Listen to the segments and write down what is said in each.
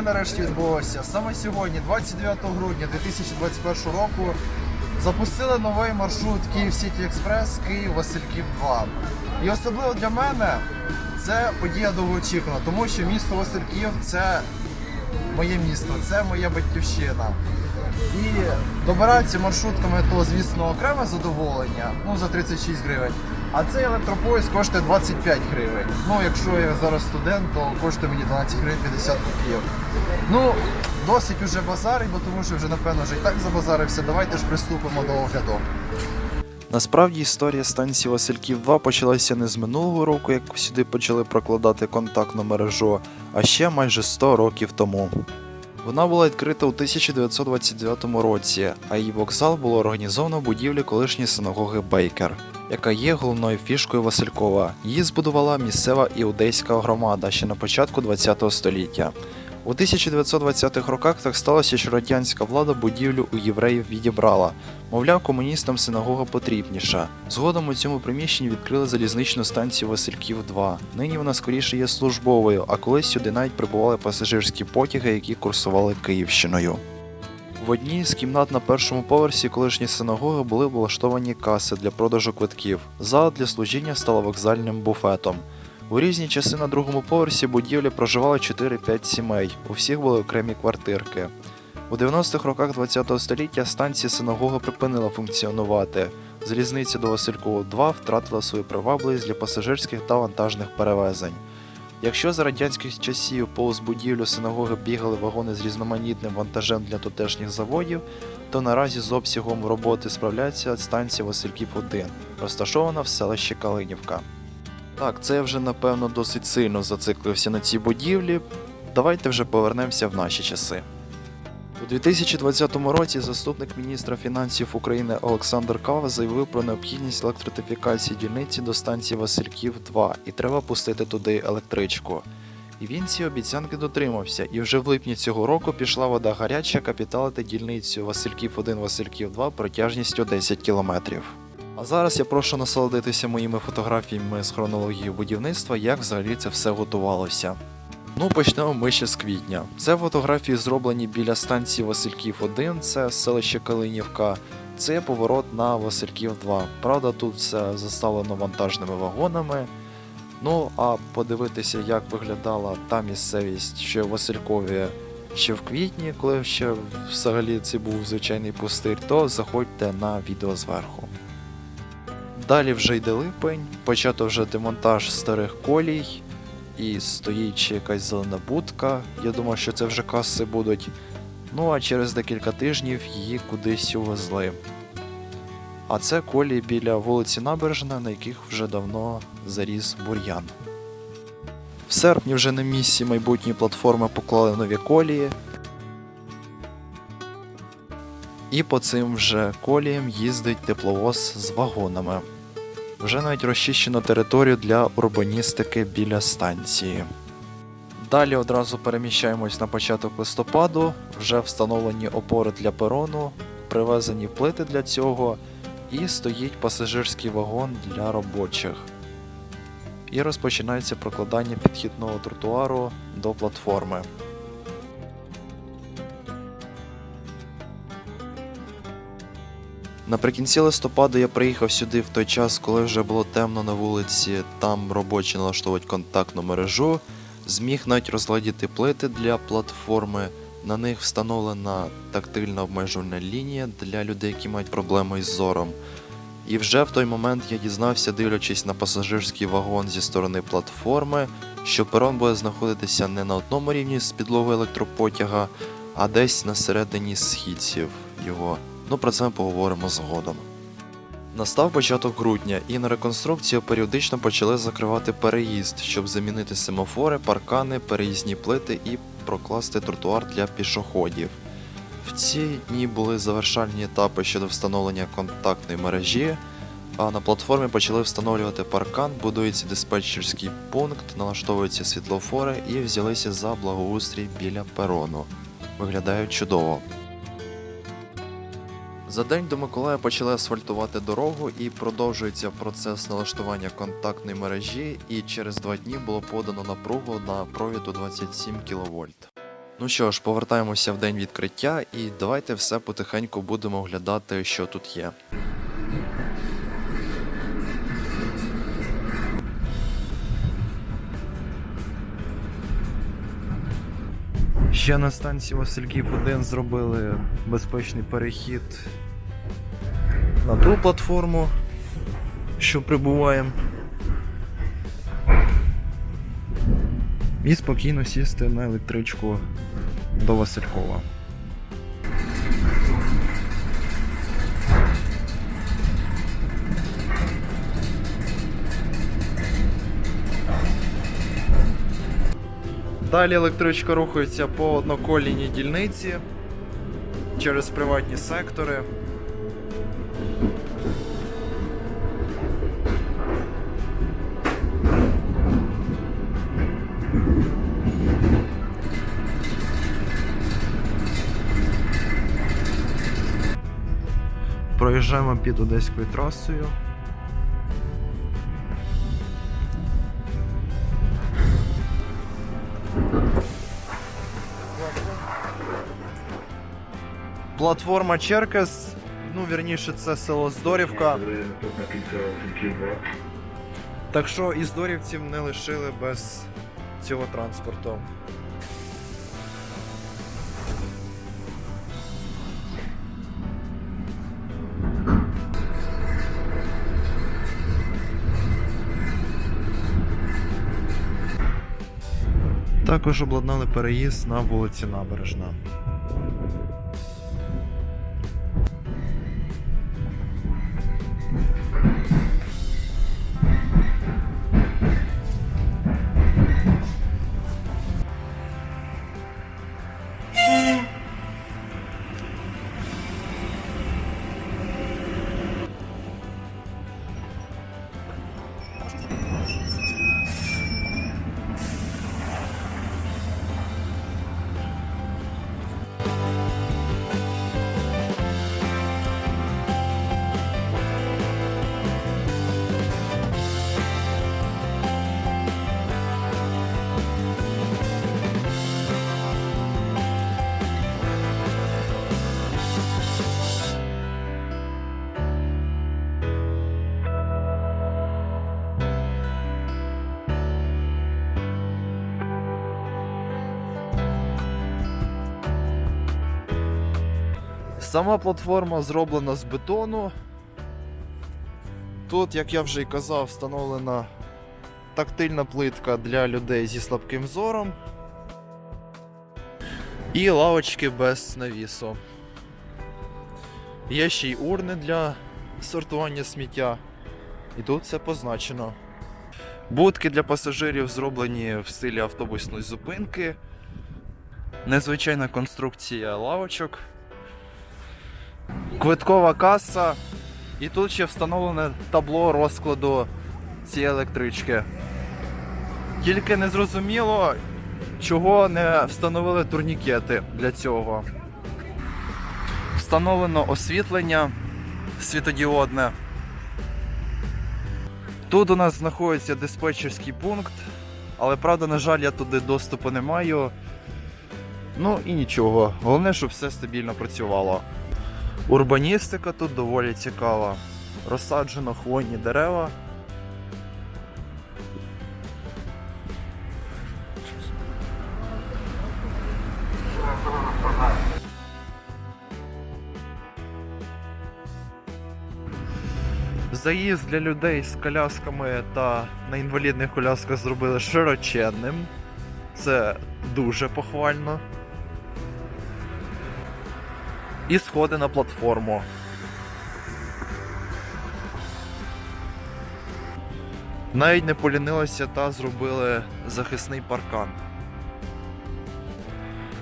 це нарешті відбулося. Саме сьогодні, 29 грудня 2021 року, запустили новий маршрут Київ Сіті Експрес Київ Васильків 2. І особливо для мене це подія довгоочікувана, тому що місто Васильків це моє місто, це моя батьківщина. І добиратися маршрутками, то, звісно, окреме задоволення, ну за 36 гривень. А цей електропоїзд коштує 25 гривень. Ну, якщо я зараз студент, то коштує мені 12 гривень 50 копійок. Ну, досить уже базарить, бо тому що вже напевно вже і так забазарився. Давайте ж приступимо до огляду. Насправді історія станції Васильків 2 почалася не з минулого року, як сюди почали прокладати контактну мережу, а ще майже 100 років тому. Вона була відкрита у 1929 році, а її вокзал було організовано в будівлі колишньої синагоги Бейкер, яка є головною фішкою Василькова. Її збудувала місцева іудейська громада ще на початку ХХ століття. У 1920-х роках так сталося, що радянська влада будівлю у євреїв відібрала. Мовляв, комуністам синагога потрібніша. Згодом у цьому приміщенні відкрили залізничну станцію Васильків 2. Нині вона скоріше є службовою, а колись сюди навіть прибували пасажирські потяги, які курсували Київщиною. В одній з кімнат на першому поверсі колишньої синагоги були влаштовані каси для продажу квитків. Зала для служіння стала вокзальним буфетом. У різні часи на другому поверсі будівлі проживало 4-5 сімей, у всіх були окремі квартирки. У 90-х роках ХХ століття станція синагога припинила функціонувати. Залізниця до Василькова 2 втратила свою привабливість для пасажирських та вантажних перевезень. Якщо за радянських часів повз будівлю синагоги бігали вагони з різноманітним вантажем для тутешніх заводів, то наразі з обсягом роботи справляється станція Васильків 1, розташована в селищі Калинівка. Так, це вже напевно досить сильно зациклився на цій будівлі. Давайте вже повернемося в наші часи. У 2020 році заступник міністра фінансів України Олександр Кава заявив про необхідність електрифікації дільниці до станції Васильків 2 і треба пустити туди електричку. І він ці обіцянки дотримався, і вже в липні цього року пішла вода гаряча капіталити дільницю Васильків 1 Васильків 2 протяжністю 10 кілометрів. А зараз я прошу насолодитися моїми фотографіями з хронології будівництва, як взагалі це все готувалося. Ну, почнемо ми ще з квітня. Це фотографії зроблені біля станції Васильків 1, це селище Калинівка. Це поворот на Васильків 2. Правда, тут все заставлено вантажними вагонами. Ну, а подивитися, як виглядала та місцевість ще в Василькові ще в квітні, коли ще взагалі це був звичайний пустир, то заходьте на відео зверху. Далі вже йде липень, почато вже демонтаж старих колій, і стоїть ще якась зелена будка. Я думаю, що це вже каси будуть. Ну а через декілька тижнів її кудись увезли. А це колії біля вулиці Набережна, на яких вже давно заріс бур'ян. В серпні вже на місці майбутньої платформи поклали нові колії. І по цим вже коліям їздить тепловоз з вагонами. Вже навіть розчищено територію для урбаністики біля станції. Далі одразу переміщаємось на початок листопаду, вже встановлені опори для перону, привезені плити для цього, і стоїть пасажирський вагон для робочих. І розпочинається прокладання підхідного тротуару до платформи. Наприкінці листопада я приїхав сюди в той час, коли вже було темно на вулиці, там робочі налаштовують контактну мережу. Зміг навіть розгладіти плити для платформи. На них встановлена тактильна обмежувальна лінія для людей, які мають проблеми із зором. І вже в той момент я дізнався, дивлячись на пасажирський вагон зі сторони платформи, що перон буде знаходитися не на одному рівні з підлогою електропотяга, а десь на середині східців його. Ну про це ми поговоримо згодом. Настав початок грудня, і на реконструкцію періодично почали закривати переїзд, щоб замінити семафори, паркани, переїзні плити і прокласти тротуар для пішоходів. В ці дні були завершальні етапи щодо встановлення контактної мережі, а на платформі почали встановлювати паркан, будується диспетчерський пункт, налаштовуються світлофори і взялися за благоустрій біля перону. Виглядає чудово. За день до Миколая почали асфальтувати дорогу і продовжується процес налаштування контактної мережі, і через два дні було подано напругу на провіду 27 кВт. Ну що ж, повертаємося в день відкриття і давайте все потихеньку будемо оглядати, що тут є. Ще на станції Васильків 1 зробили безпечний перехід на ту платформу, що прибуваємо. І спокійно сісти на електричку до Василькова. Далі електричка рухається по одноколійній дільниці через приватні сектори. Проїжджаємо під Одеською трасою. Платформа Черкас, ну вірніше, це село Здорівка. Так що і здорівців не лишили без цього транспорту. Також обладнали переїзд на вулиці Набережна. Сама платформа зроблена з бетону. Тут, як я вже й казав, встановлена тактильна плитка для людей зі слабким зором. І лавочки без навісу. Є ще й урни для сортування сміття. І тут все позначено. Будки для пасажирів зроблені в стилі автобусної зупинки. Незвичайна конструкція лавочок квиткова каса, і тут ще встановлене табло розкладу цієї електрички. Тільки не зрозуміло, чого не встановили турнікети для цього. Встановлено освітлення світодіодне. Тут у нас знаходиться диспетчерський пункт, але правда, на жаль, я туди доступу не маю. Ну і нічого. Головне, щоб все стабільно працювало. Урбаністика тут доволі цікава. Розсаджено хвойні дерева. Заїзд для людей з колясками та на інвалідних колясках зробили широченним. Це дуже похвально. І сходи на платформу. Навіть не полінилися та зробили захисний паркан.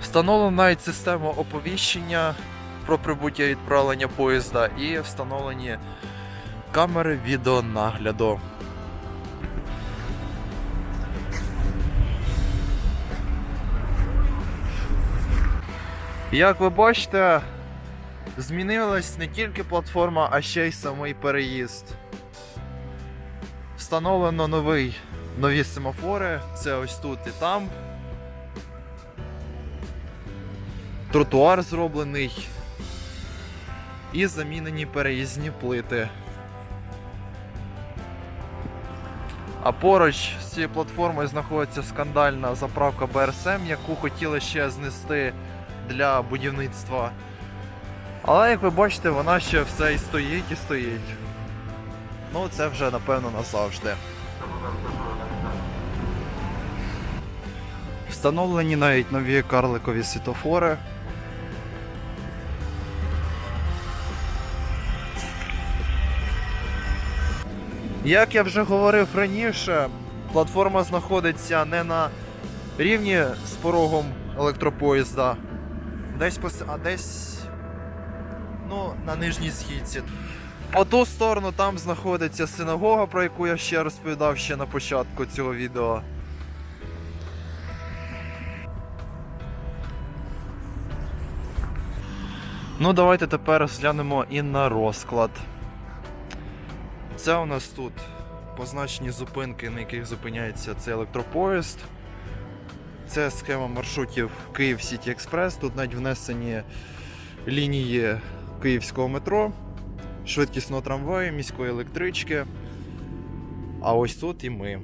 Встановлена навіть система оповіщення про прибуття відправлення поїзда і встановлені камери відеонагляду. Як ви бачите, змінилась не тільки платформа, а ще й самий переїзд. Встановлено новий, нові семафори, це ось тут і там. тротуар зроблений і замінені переїзні плити. А поруч з цією платформою знаходиться скандальна заправка БРСМ, яку хотіли ще знести для будівництва. Але як ви бачите, вона ще все і стоїть і стоїть. Ну, це вже напевно назавжди. Встановлені навіть нові карликові світофори. Як я вже говорив раніше, платформа знаходиться не на рівні з порогом електропоїзда, десь а десь ну, на нижній східці. По ту сторону там знаходиться синагога, про яку я ще розповідав ще на початку цього відео. Ну, давайте тепер розглянемо і на розклад. Це у нас тут позначені зупинки, на яких зупиняється цей електропоїзд. Це схема маршрутів Київ Сіті Експрес. Тут навіть внесені лінії київського метро, швидкісного трамваю, міської електрички. А ось тут і ми.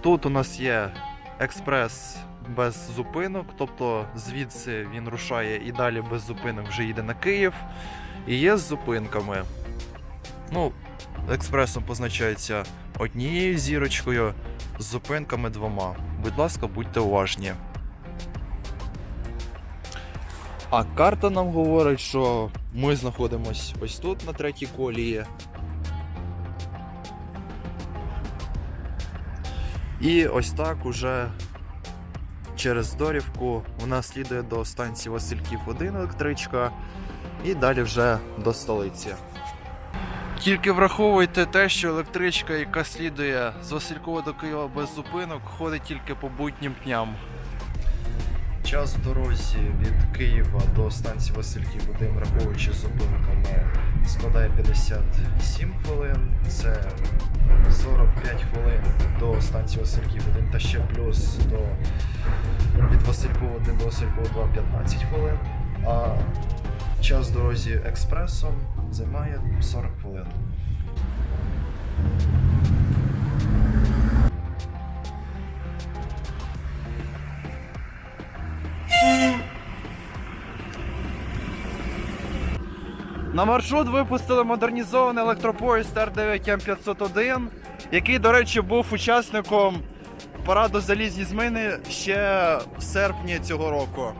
Тут у нас є експрес без зупинок, тобто звідси він рушає і далі без зупинок вже їде на Київ. І є з зупинками. Ну, експресом позначається однією зірочкою, з зупинками двома. Будь ласка, будьте уважні. А карта нам говорить, що ми знаходимось ось тут на третій колії. І ось так уже через Дорівку вона слідує до станції Васильків 1 електричка і далі вже до столиці. Тільки враховуйте те, що електричка, яка слідує з Василькова до Києва без зупинок, ходить тільки по буднім дням. Час в дорозі від Києва до станції Васильків 1, враховуючи зупинками, складає 57 хвилин. Це 45 хвилин до станції Васильків 1 та ще плюс до від Василькова 1 до Василькова 2 15 хвилин. А час в дорозі експресом займає 40 хвилин. На маршрут випустили модернізований електропоїзд Р9М501, який, до речі, був учасником параду залізні зміни ще в серпні цього року.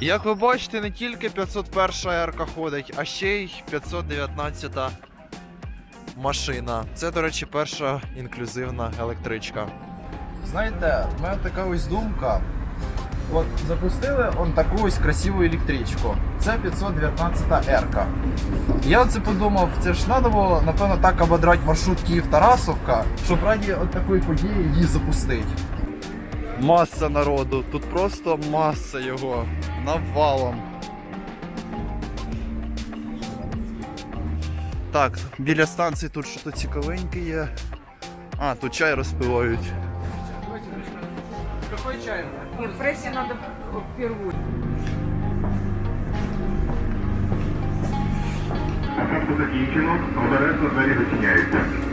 Як ви бачите, не тільки 501 РК ходить, а ще й 519 машина. Це, до речі, перша інклюзивна електричка. Знаєте, в мене така ось думка. От запустили он таку ось красиву електричку. Це 519 Р. Я оце подумав, це ж треба було, напевно, так ободрати маршрут Київ-Тарасовка, щоб раді от такої події її запустити. Маса народу, тут просто маса його навалом. Так, біля станції тут щось цікавеньке є. А, тут чай розпивають. Нет, в прессе надо впервые. Закінчено, обережно двері зачиняються.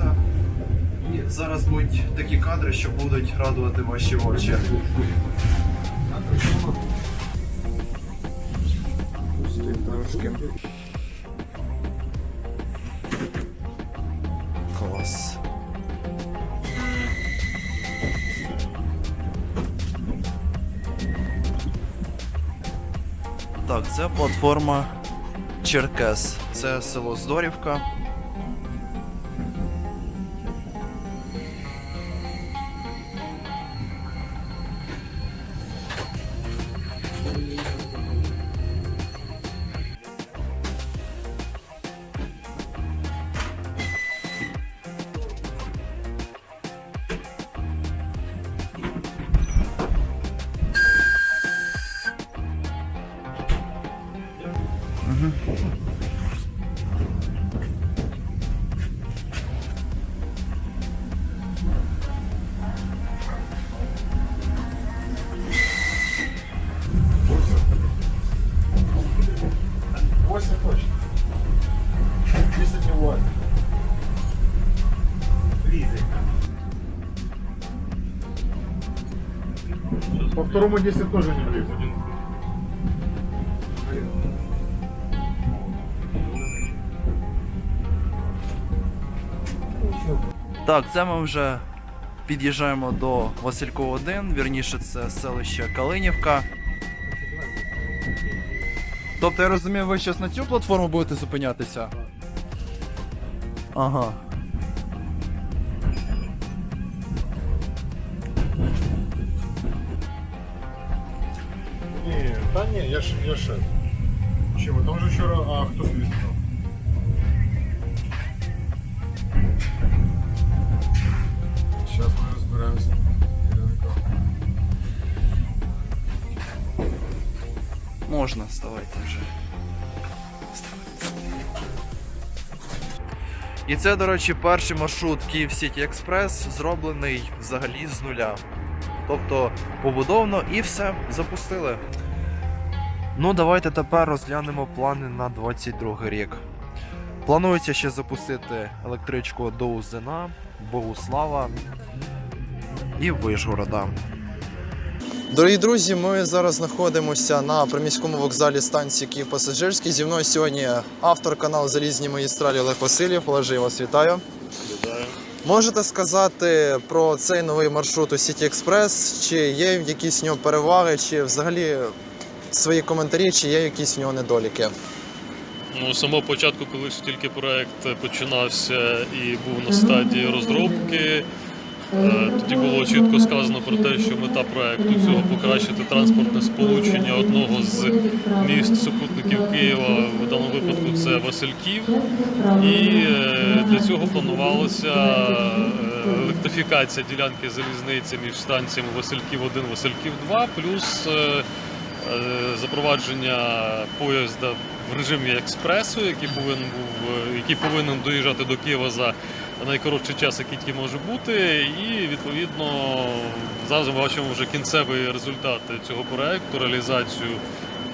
Машиніста. І зараз будуть такі кадри, що будуть радувати ваші очі. Клас. Так, це платформа Черкес. Це село Здорівка. Второму 10 тоже не влезет. Так, це ми вже під'їжджаємо до Василькова 1, вірніше це селище Калинівка. Тобто я розумію, ви зараз на цю платформу будете зупинятися? Ага. Не, я ж, я ж. Чего? Там же вчера, а кто свистнул? Сейчас мы разбираемся. Можна, вставайте вже. І це, до речі, перший маршрут Київ Сіті Експрес, зроблений взагалі з нуля. Тобто побудовано і все, запустили. Ну, давайте тепер розглянемо плани на 22 рік. Планується ще запустити електричку до Узина, Богуслава і Вишгорода. Дорогі друзі, ми зараз знаходимося на приміському вокзалі станції Київ Пасажирський. Зі мною сьогодні автор каналу Залізні магістралі Олег Васильєв. Олеже, я вас вітаю. Вітаю. Можете сказати про цей новий маршрут у Сіті Експрес? Чи є якісь в нього переваги, чи взагалі свої коментарі, чи є якісь в нього недоліки? Ну, з самого початку, коли ж тільки проект починався і був на стадії розробки, е, тоді було чітко сказано про те, що мета проекту цього покращити транспортне сполучення одного з міст супутників Києва, в даному випадку це Васильків. І е, для цього планувалася е, електрифікація ділянки залізниці між станціями Васильків 1, Васильків 2, плюс е, е, запровадження поїзда в режимі експресу, який повинен був е, який повинен доїжджати до Києва за найкоротший час, який тільки може бути. І відповідно зараз ми бачимо вже кінцевий результат цього проекту, реалізацію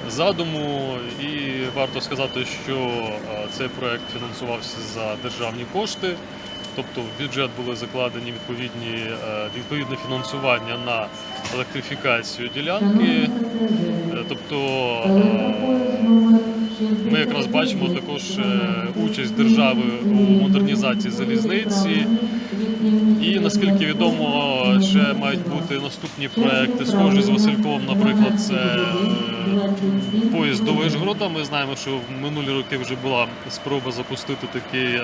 задуму. І варто сказати, що е, цей проект фінансувався за державні кошти. Тобто в бюджет були закладені відповідні, е, відповідне фінансування на електрифікацію ділянки. Тобто е, ми якраз бачимо також е, участь держави у модернізації залізниці. І наскільки відомо, ще мають бути наступні проекти, схожі з Васильковим, наприклад, це е, поїзд до Вишгорода. Ми знаємо, що в минулі роки вже була спроба запустити такий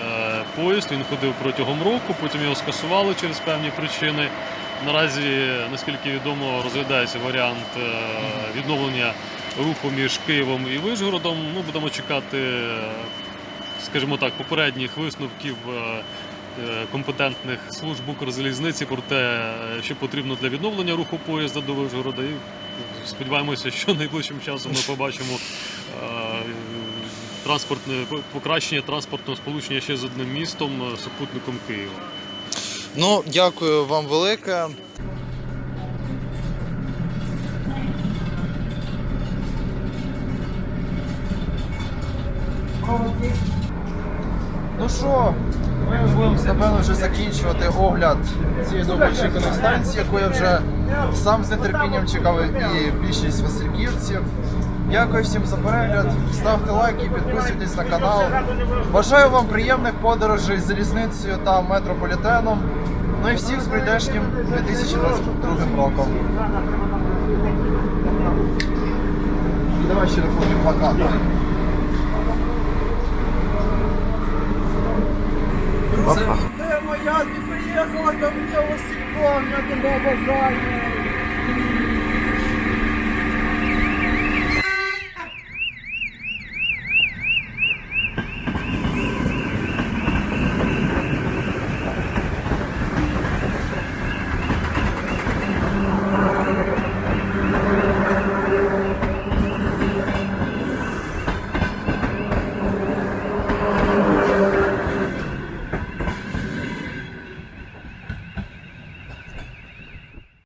поїзд. Він ходив протягом року, потім його скасували через певні причини. Наразі, наскільки відомо, розглядається варіант е, відновлення руху між Києвом і Вишгородом. Ми будемо чекати, скажімо так, попередніх висновків е, е, компетентних служб Укрзалізниці про те, що потрібно для відновлення руху поїзда до Вишгорода. І сподіваємося, що найближчим часом ми побачимо транспортне покращення транспортного сполучення ще з одним містом, супутником Києва. Ну, дякую вам велике. Ну що, ми будемо напевно вже закінчувати огляд цієї довгоочікуваної станції, яку я вже сам з нетерпінням чекав і більшість васильківців. Дякую всім за перегляд. Ставте лайки, підписуйтесь на канал. Бажаю вам приємних подорожей з залізницею та метрополітеном. Ну і всіх з прийдешнім 2022 роком. Давай ще на фоні плаката. Це моя, ти приїхала ко мне Васильком, я тебе бажаю.